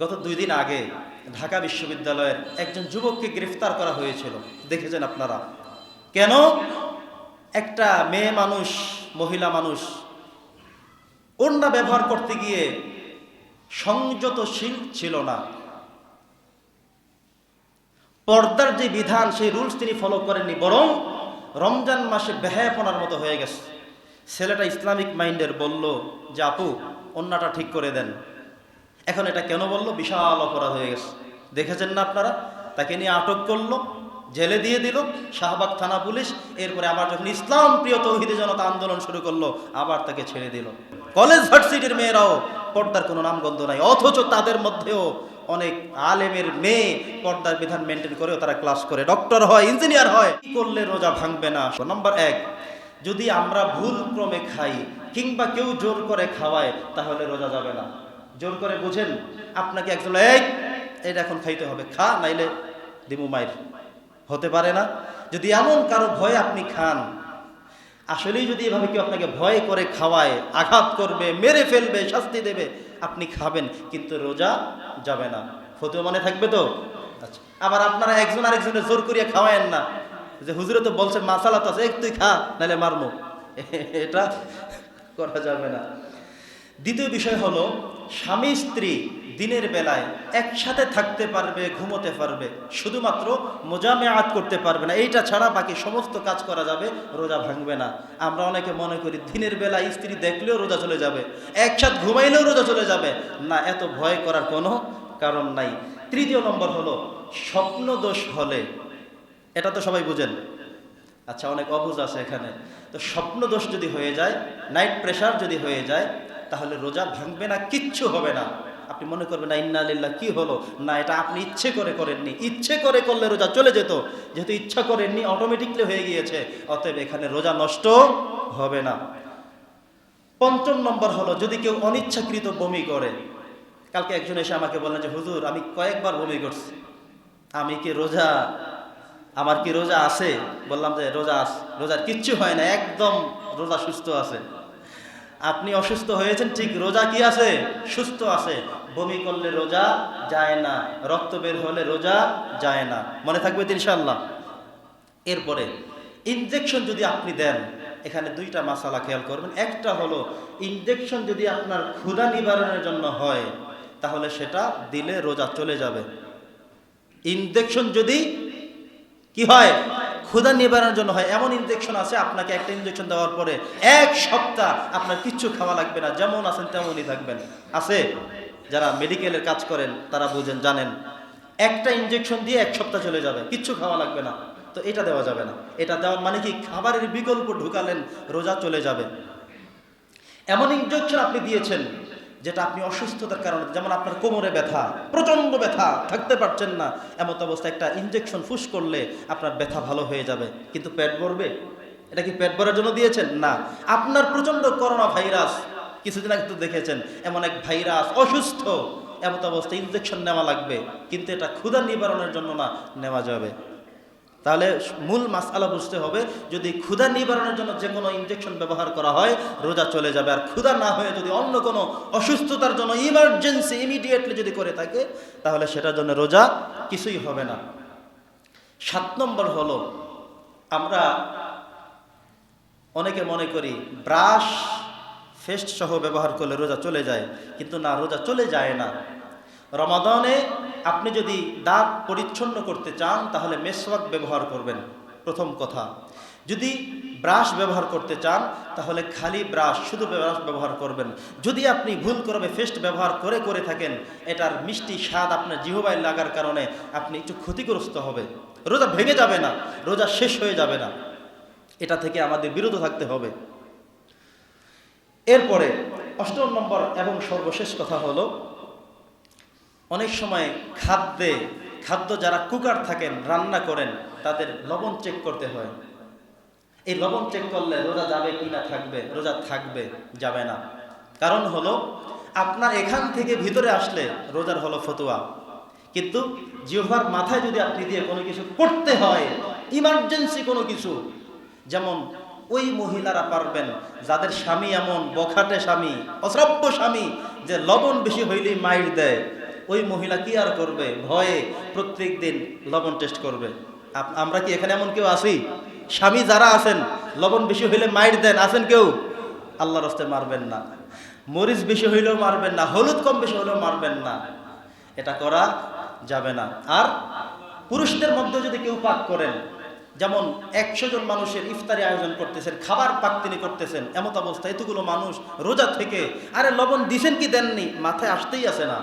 গত দুই দিন আগে ঢাকা বিশ্ববিদ্যালয়ের একজন যুবককে গ্রেফতার করা হয়েছিল। দেখেছেন আপনারা? কেন? একটা মেয়ে মানুষ, মহিলা মানুষ, ওড়না ব্যবহার করতে গিয়ে সংযতশীল ছিল না। পর্দার যে বিধান, সেই রুলস তিনি ফলো করেননি, বরং রমজান মাসে বেহায়াপনার মতো হয়ে গেছে। ছেলেটা ইসলামিক মাইন্ডের বলল, যে আপু অন্যটা ঠিক করে দেন। এখন এটা কেন বলল? বিশাল অপরাধ হয়ে গেছে। দেখেছেন না আপনারা? তাকে নিয়ে আটক করল, জেলে দিয়ে দিল, শাহবাগ থানা পুলিশ, এরপরে আবার যখন ইসলাম প্রিয় তৌহিদি জনতা আন্দোলন শুরু করল, আবার তাকে ছেড়ে দিল। কলেজ ভার্সিটির মেয়েরাও পর্দার কোনো নামগন্ধ নাই, অথচ তাদের মধ্যেও অনেক আলেমের মেয়ে পর্দার বিধান মেনটেন করেও তারা ক্লাস করে। ডক্টর হয় ইঞ্জিনিয়ার হয়, কি করলে রোজা ভাঙবে না? নম্বর এক, যদি আমরা ভুল ক্রমে খাই কিংবা কেউ জোর করে খাওয়ায়, তাহলে রোজা যাবে না। জোর করে বুঝেন, আপনাকে একজন এই, এটা এখন খাইতে হবে, খা, নাইলে দিমু মায়ের। হতে পারে না। যদি এমন কারও ভয়ে আপনি খান, আসলেই যদি এভাবে কেউ আপনাকে ভয় করে খাওয়ায়, আঘাত করবে, মেরে ফেলবে, শাস্তি দেবে, আপনি খাবেন, কিন্তু রোজা যাবে না। ফতুয়া মনে থাকবে তো? আচ্ছা আবার আপনারা একজন আরেকজনের জোর করিয়া খাওয়ায়েন না। যে হুজুরে তো বলছে মাসালা তো আছে এক তুই খা নাহলে মারমো। এটা করা যাবে না। দ্বিতীয় বিষয় হলো, স্বামী স্ত্রী দিনের বেলায় একসাথে থাকতে পারবে, ঘুমোতে পারবে, শুধুমাত্র মোজামেয়াত করতে পারবে না। এইটা ছাড়া বাকি সমস্ত কাজ করা যাবে, রোজা ভাঙবে না। আমরা অনেকে মনে করি দিনের বেলায় স্ত্রী দেখলেও রোজা চলে যাবে, একসাথে ঘুমাইলেও রোজা চলে যাবে। না, এত ভয় করার কোনো কারণ নাই। তৃতীয় নম্বর হলো স্বপ্ন দোষ হলে, এটা তো সবাই বুঝেন। আচ্ছা অনেক অবুঝ আছে এখানে। তো স্বপ্ন দোষ যদি হয়ে যায় নাইট প্রেশার যদি হয়ে যায় তাহলে রোজা ভাঙবে না, কিচ্ছু হবে না। আপনি মনে করবেন না, ইন্না আলিল্লাহ কি হলো? না, এটা আপনি ইচ্ছে করে করেননি। ইচ্ছে করে করলে রোজা চলে যেত, যেহেতু ইচ্ছা করেননি অটোমেটিকলি হয়ে গিয়েছে। অতএব এখানে রোজা নষ্ট হবে না। পঞ্চম নম্বর হলো, যদি কেউ অনিচ্ছাকৃত বমি করে, কালকে একজন এসে আমাকে বললেন যে, হুজুর, আমি কয়েকবার বমি করছি। আমি কি রোজা, আমার কি রোজা আছে? বললাম যে, রোজা আস, রোজার কিচ্ছু হয় না, একদম রোজা সুস্থ আছে। আপনি অসুস্থ হয়েছেন, ঠিক রোজা কি আছে? সুস্থ আছে। বমি করলে রোজা যায় না, রক্ত বের হলে রোজা যায় না। মনে থাকবে ইনশাল্লাহ এরপরে ইনজেকশন যদি আপনি দেন, এখানে দুইটা মাসালা খেয়াল করবেন। একটা হলো ইনজেকশন যদি আপনার ক্ষুধা নিবারণের জন্য হয়, তাহলে সেটা দিলে রোজা চলে যাবে। ইনজেকশন যদি কি হয়? ক্ষুধা নিবারণের জন্য হয়। এমন ইনজেকশন আছে, আপনাকে একটা ইনজেকশন দেওয়ার পরে এক সপ্তাহ আপনার কিচ্ছু খাওয়া লাগবে না। যেমন আছেন তেমনই থাকবেন। আছে? যারা মেডিকেলের কাজ করেন, তারা বুঝেন, জানেন। একটা ইনজেকশন দিয়ে এক সপ্তাহ চলে যাবে। কিচ্ছু খাওয়া লাগবে না। তো এটা দেওয়া যাবে না। এটা দেওয়ার মানে কি? খাবারের বিকল্প ঢুকালেন, রোজা চলে যাবে। এমন ইনজেকশন আপনি দিয়েছেন যেটা আপনি অসুস্থতার কারণে, যেমন আপনার কোমরে ব্যথা, প্রচণ্ড ব্যথা, থাকতে পারছেন না, এমত অবস্থায় একটা ইনজেকশন ফুস করলে আপনার ব্যথা ভালো হয়ে যাবে। কিন্তু পেট ভরবে? এটা কি পেট ভরার জন্য দিয়েছেন? না। আপনার প্রচণ্ড করোনা ভাইরাস, কিছুদিন আগে তো দেখেছেন, এমন এক ভাইরাস অসুস্থ, এমত অবস্থায় ইনজেকশন নেওয়া লাগবে, কিন্তু এটা ক্ষুধা নিবারণের জন্য না, নেওয়া যাবে। তাহলে মূল মাসআলা বুঝতে হবে, যদি ক্ষুধা নিবারণের জন্য যে কোনো ইনজেকশন ব্যবহার করা হয়, রোজা চলে যাবে। আর ক্ষুধা না হয়ে যদি অন্য কোনো অসুস্থতার জন্য ইমার্জেন্সি ইমিডিয়েটলি যদি করে থাকে, তাহলে সেটার জন্য রোজা কিছুই হবে না। সাত নম্বর হলো, আমরা অনেকে মনে করি ব্রাশ ফেস্ট সহ ব্যবহার করলে রোজা চলে যায়, কিন্তু না, রোজা চলে যায় না। রমাদানে আপনি যদি দাঁত পরিচ্ছন্ন করতে চান, তাহলে মেসওয়াক ব্যবহার করবেন। প্রথম কথা। যদি ব্রাশ ব্যবহার করতে চান, তাহলে খালি ব্রাশ, শুধু ব্রাশ ব্যবহার করবেন। যদি আপনি ভুল করবে ফেস্ট ব্যবহার করে করে থাকেন, এটার মিষ্টি স্বাদ আপনার জিহবায় লাগার কারণে আপনি একটু ক্ষতিগ্রস্ত হবে। রোজা ভেঙে যাবে না, রোজা শেষ হয়ে যাবে না। এটা থেকে আমাদের বিরত থাকতে হবে। এরপরে অষ্টম নম্বর এবং সর্বশেষ কথা হলো অনেক সময় খাদ্যে, খাদ্য যারা কুকার থাকেন, রান্না করেন, তাদের লবণ চেক করতে হয়। এই লবণ চেক করলে রোজা যাবে কি না থাকবে, রোজা থাকবে, যাবে না। কারণ হলো, আপনার এখান থেকে ভিতরে আসলে রোজার হলো ফতুয়া। কিন্তু জিহ্বার মাথায় যদি আপনি দিয়ে কোনো কিছু করতে হয় ইমার্জেন্সি কোনো কিছু, যেমন ওই মহিলারা পারবেন, যাদের স্বামী এমন বখাটে স্বামী, অশ্রাব্য স্বামী, যে লবণ বেশি হইলেই মাইর দেয়। ওই মহিলা কি আর করবে? ভয়ে প্রত্যেক দিন লবণ টেস্ট করবে। আমরা কি এখানে এমন কেউ আছি? স্বামী যারা আছেন, লবণ বেশি হইলে মাইর দেন। আছেন কেউ? আল্লাহর রাস্তে মারবেন না। মরিচ বেশি হইলেও মারবেন না। হলুদ কম বেশি হলেও মারবেন না। এটা করা যাবে না। আর পুরুষদের মধ্যে যদি কেউ পাক করেন, যেমন একশো জন মানুষের ইফতারি আয়োজন করতেছেন, খাবার পাক তিনি করতেছেন, এমত অবস্থা, এতগুলো মানুষ রোজা থেকে, আরে লবণ দিছেন কি দেননি? মাথায় আসতেই আসে না।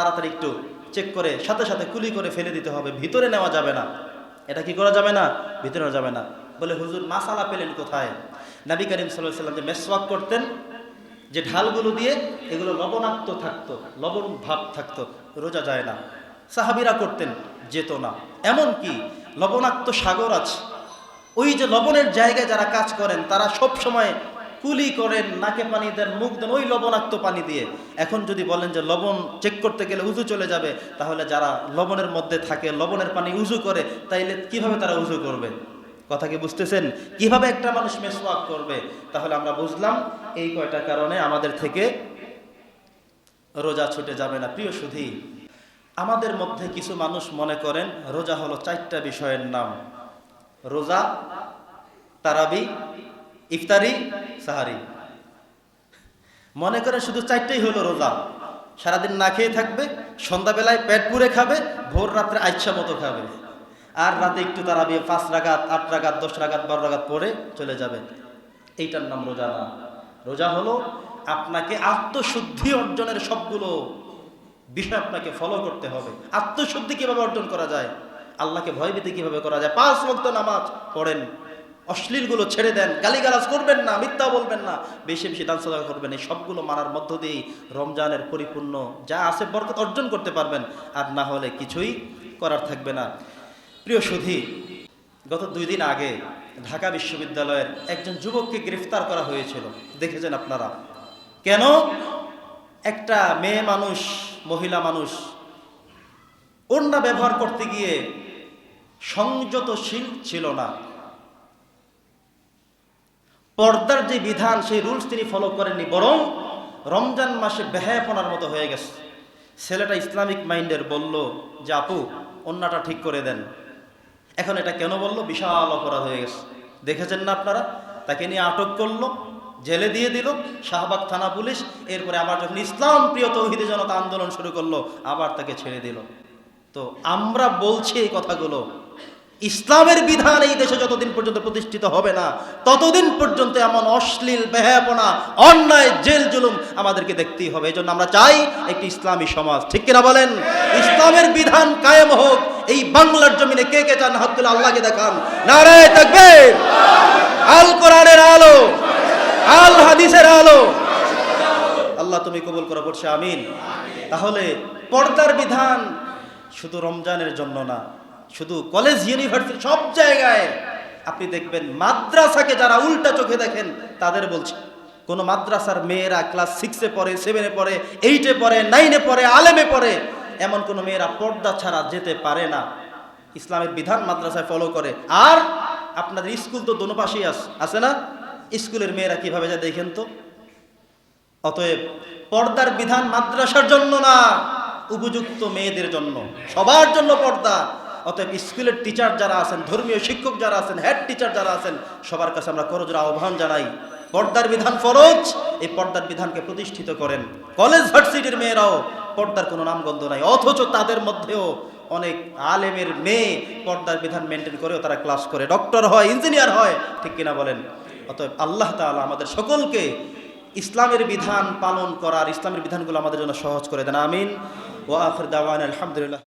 তাড়াতাড়ি একটু চেক করে, সাথে সাথে কুলি করে ফেলে দিতে হবে। ভিতরে নেওয়া যাবে না। এটা কি করা যাবে না? ভিতরে যাবে না। বলে, হুজুর, মাসালা পেলেন কোথায়? নবী করিম সাল্লাহ সাল্লাম যে মেসওয়াক করতেন, যে ঢালগুলো দিয়ে, এগুলো লবণাক্ত থাকতো, লবণ ভাব থাকতো, রোজা যায় না। সাহাবিরা করতেন, যেত না। এমন কি লবণাক্ত সাগর আছে, ওই যে লবণের জায়গায় যারা কাজ করেন, তারা সব সময় কুলি করেন, নাকে পানি দেন, মুখ দেন, ওই লবণাক্ত পানি দিয়ে। এখন যদি বলেন যে লবণ চেক করতে গেলে উজু চলে যাবে, তাহলে যারা লবণের মধ্যে থাকে, লবণের পানি উজু করে, তাইলে কীভাবে তারা উজু করবে? কথা কি বুঝতেছেন? কীভাবে একটা মানুষ মেসওয়াক করবে? তাহলে আমরা বুঝলাম এই কয়টা কারণে আমাদের থেকে রোজা ছুটে যাবে না। প্রিয় সুধী, আমাদের মধ্যে কিছু মানুষ মনে করেন রোজা হলো চারটা বিষয়ের নাম। রোজা, তারাবি ইফতারি, সাহারি। মনে করেন শুধু চারটেই হলো রোজা। সারাদিন না খেয়ে থাকবে, সন্ধ্যাবেলায় পেট পুরে খাবে, ভোর রাত্রে আইচ্ছা মতো খাবে। আর রাতে একটু তারাবি, পাঁচ রাগাত আট রাগাত দশ রাগাত বারো রাগাত পরে চলে যাবে। এইটার নাম রোজা না। রোজা হলো আপনাকে আত্মশুদ্ধি অর্জনের সবগুলো বিষয় আপনাকে ফলো করতে হবে। আত্মশুদ্ধি কীভাবে অর্জন করা যায়? আল্লাহকে ভয়ভীতি কীভাবে করা যায়? পাঁচ ভক্ত নামাজ পড়েন। অশ্লীলগুলো ছেড়ে দেন, গালিগালাজ করবেন না, মিথ্যা বলবেন না। বেশি বেশি দান সদা করবেন। এই সবগুলো মানার মধ্য দিয়েই রমজানের পরিপূর্ণ যা আছে বরকত অর্জন করতে পারবেন। আর না হলে কিছুই করার থাকবে না। প্রিয় সুধী, গত দুই দিন আগে ঢাকা বিশ্ববিদ্যালয়ের একজন যুবককে গ্রেফতার করা হয়েছিল। দেখেছেন আপনারা? কেন? একটা মেয়ে মানুষ, মহিলা মানুষ, ওড়না ব্যবহার করতে গিয়ে সংযতশীল ছিল না। পর্দার যে বিধান, সেই রুলস তিনি ফলো করেননি, বরং রমজান মাসে বেহায়াপনার মতো হয়ে গেছে। ছেলেটা ইসলামিক মাইন্ডের বলল, যে আপু, অন্যটা ঠিক করে দেন। এখন এটা কেন বলল? বিশাল অপরাধ হয়ে গেছে। দেখেছেন না আপনারা? তাকে নিয়ে আটক করল, জেলে দিয়ে দিল, শাহবাগ থানা পুলিশ, এরপরে আবার যখন ইসলাম প্রিয় তৌহিদি জনতা আন্দোলন শুরু করল, আবার তাকে ছেড়ে দিল। তো আমরা বলছি এই কথাগুলো। ইসলামের বিধান এই দেশে যতদিন পর্যন্ত প্রতিষ্ঠিত হবে না, ততদিন পর্যন্ত এমন অশ্লীল বেহাপনা অন্যায়, জেল জুলুম আমাদেরকে দেখতেই হবে। এই জন্য আমরা চাই একটি ইসলামী সমাজ। ঠিক কিনা বলেন? ইসলামের বিধান কায়েম হোক। এই বাংলার জমিনে কে কে চান? হাত তুলে আল্লাহকে দেখান। নারায় থাকবে আল কোরআনের আলো। আল হাদিসের আলো। আল্লাহ তুমি কবুল করে পড়ছে আমিন। তাহলে পর্দার বিধান শুধু রমজানের জন্য না শুধু কলেজ ইউনিভার্সিটি সব জায়গায় আপনি দেখবেন মাদ্রাসাকে যারা উল্টা চোখে দেখেন, তাদের বলছে, কোনো মাদ্রাসার মেয়েরা ক্লাস সিক্সে পড়ে সেভেনে পড়ে এইটে পড়ে নাইনে পড়ে, আলেমে পড়ে, এমন কোনো মেয়েরা পর্দা ছাড়া যেতে পারে না। ইসলামের বিধান মাদ্রাসায় ফলো করে। আর আপনাদের স্কুল তো দোনো পাশেই আছে না? স্কুলের মেয়েরা কীভাবে যায় দেখেন তো? অতএব পর্দার বিধান মাদ্রাসার জন্য না, উপযুক্ত মেয়েদের জন্য। সবার জন্য পর্দা। অতএব স্কুলের টিচার যারা আছেন, ধর্মীয় শিক্ষক যারা আছেন হেড টিচার যারা আছেন, সবার কাছে আমরা করজোর আহ্বান জানাই। পর্দার বিধান ফরজ, এই পর্দার বিধানকে প্রতিষ্ঠিত করেন। কলেজ ভার্সিটির মেয়েরাও পর্দার কোনো নামগন্ধ নাই, অথচ তাদের মধ্যেও অনেক আলেমের মেয়ে পর্দার বিধান মেনটেন করেও তারা ক্লাস করে। ডক্টর হয় ইঞ্জিনিয়ার হয়, ঠিক কিনা বলেন? অতএব আল্লাহ তাআলা আমাদের সকলকে ইসলামের বিধান পালন করার, ইসলামের বিধানগুলো আমাদের জন্য সহজ করে দেন। আমিন। ও আখির দাওয়ান আলহামদুলিল্লাহ।